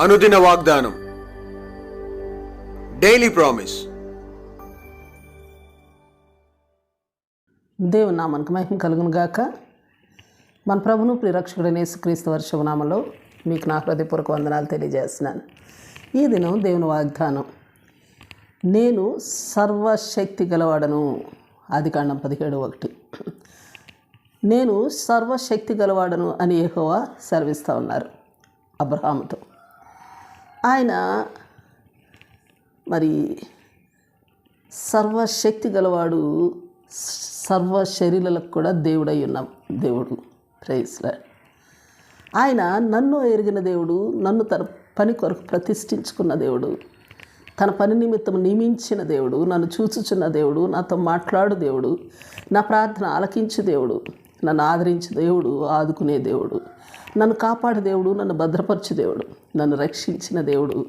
అనుదిన వాగ్దానం. Daily promise దేవుని నామానికి మహిమ కలుగును గాక. మన ప్రభును ప్రిరక్షకుడైన యేసుక్రీస్తు వర్షవనామలో మీకు నా హృదయపూర్వక వందనాలు తెలియజేస్తున్నాను. ఈ దినం దేవుని వాగ్దానం. నేను సర్వశక్తి గలవాడను. ఆదికాండం పదిహేడు ఒకటి. నేను సర్వశక్తి గలవాడను అని యెహోవా సెలవిస్తూ ఉన్నారు అబ్రహాముతో. ఆయన మరి సర్వశక్తి గలవాడు సర్వ శరీరాలకు కూడా దేవుడై ఉన్న దేవుడు. ప్రైస్లా ఆయన నన్ను ఎరిగిన దేవుడు నన్ను తన పని కొరకు ప్రతిష్ఠించుకున్న దేవుడు తన పని నిమిత్తం నియమించిన దేవుడు నన్ను చూచుచున్న దేవుడు నాతో మాట్లాడు దేవుడు నా ప్రార్థన ఆలకించు దేవుడు. నన్ను ఆదరించే దేవుడు ఆదుకునే దేవుడు. నన్ను కాపాడే దేవుడు నన్ను భద్రపరచు దేవుడు. నన్ను రక్షించిన దేవుడు.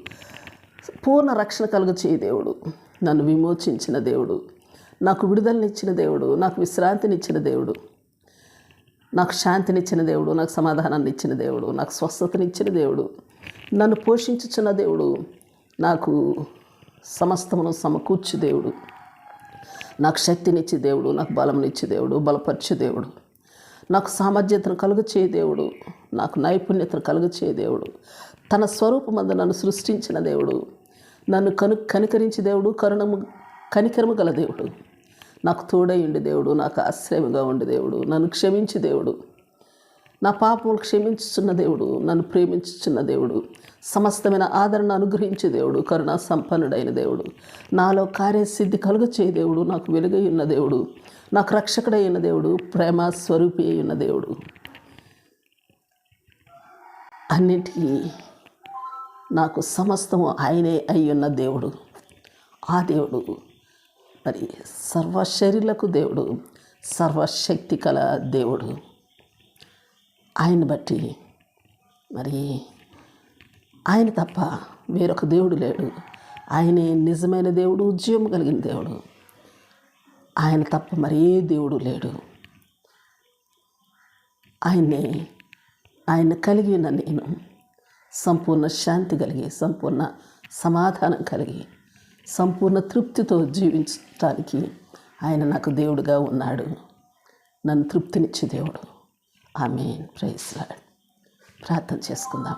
పూర్ణ రక్షణ కలుగచేయ దేవుడు. నన్ను విమోచించిన దేవుడు. నాకు విడుదలనిచ్చిన దేవుడు. నాకు విశ్రాంతినిచ్చిన దేవుడు. నాకు శాంతినిచ్చిన దేవుడు. నాకు సమాధానాన్ని ఇచ్చిన దేవుడు. నాకు స్వస్థతనిచ్చిన దేవుడు. నన్ను పోషించుచున్న దేవుడు. నాకు సమస్తమును సమకూర్చు దేవుడు. నాకు శక్తినిచ్చే దేవుడు. నాకు బలమునిచ్చే దేవుడు. బలపరిచే దేవుడు. నాకు సామర్థ్యతను కలుగచే దేవుడు. నాకు నైపుణ్యతను కలుగచే దేవుడు. తన స్వరూపమందు నన్ను సృష్టించిన దేవుడు. నన్ను కను కనికరించే దేవుడు కరుణము కనికరము గల దేవుడు. నాకు తోడై ఉండి దేవుడు నాకు ఆశ్రయముగా ఉండి దేవుడు. నన్ను క్షమించే దేవుడు. నా పాపములు క్షమించుచున్న దేవుడు నన్ను ప్రేమించుచున్న దేవుడు సమస్తమైన ఆదరణ అనుగ్రహించే దేవుడు కరుణా సంపన్నుడైన దేవుడు నాలో కార్యసిద్ధి కలుగచే దేవుడు నాకు వెలుగై ఉన్న దేవుడు నాకు రక్షకుడై ఉన్న దేవుడు ప్రేమ స్వరూపి అయి ఉన్న దేవుడు. అన్నిటికీ నాకు సమస్తము ఆయనే అయి ఉన్న దేవుడు. ఆ దేవుడు మరి సర్వశరీలకు దేవుడు సర్వశక్తి కల దేవుడు. ఆయన బట్టి. మరి ఆయన తప్ప వేరొక దేవుడు లేడు. ఆయనే నిజమైన దేవుడు జీవం కలిగిన దేవుడు. ఆయన తప్ప మరి ఏ దేవుడు లేడు. ఆయన్నే ఆయన కలిగి నేను సంపూర్ణ శాంతి కలిగి సంపూర్ణ సమాధానం కలిగి సంపూర్ణ తృప్తితో జీవించడానికి ఆయన నాకు దేవుడుగా ఉన్నాడు. నన్ను తృప్తినిచ్చే దేవుడు. ఆమె. ప్రైజ్ ప్రార్థన చేసుకుందాం.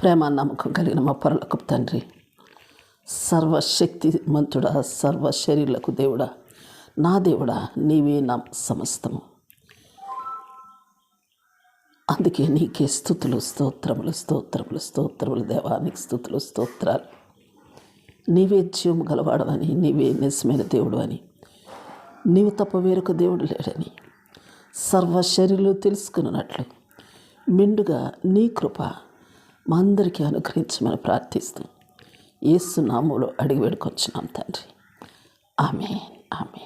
ప్రేమ నమ్మకం కలిగిన మా పరులకు తండ్రి సర్వశక్తి మంతుడా సర్వ శరీరులకు దేవుడా నా దేవుడా నీవే నా సమస్తము. అందుకే నీకే స్థుతులు స్తోత్రములు స్తోత్రములు స్తోత్రములు దేవానికి స్థుతులు స్తోత్రాలు. నీవే జీవము గలవాడవని నీవే నిజమైన దేవుడు అని. నీవు తప్ప వేరొక దేవుడు లేడని. సర్వ శరీరులు తెలుసుకున్నట్లు. మెండుగా నీ కృప మా అందరికీ అనుగ్రహించమని ప్రార్థిస్తూ ఏసు నామంలో అడిగి వేడుకొచ్చున్నాం తండ్రి. ఆమె ఆమె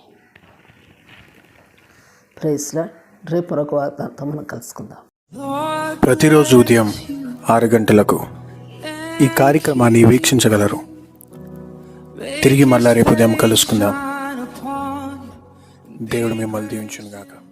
ప్రైస్లా రేపు ఒక వార్తాంతం మనం కలుసుకుందాం. ప్రతిరోజు ఉదయం ఆరు గంటలకు ఈ కార్యక్రమాన్ని వీక్షించగలరు. తిరిగి మళ్ళా రేపు ఉదయం కలుసుకుందాం. దేవుడు మిమ్మల్ని దీవించును గాక